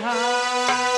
hard.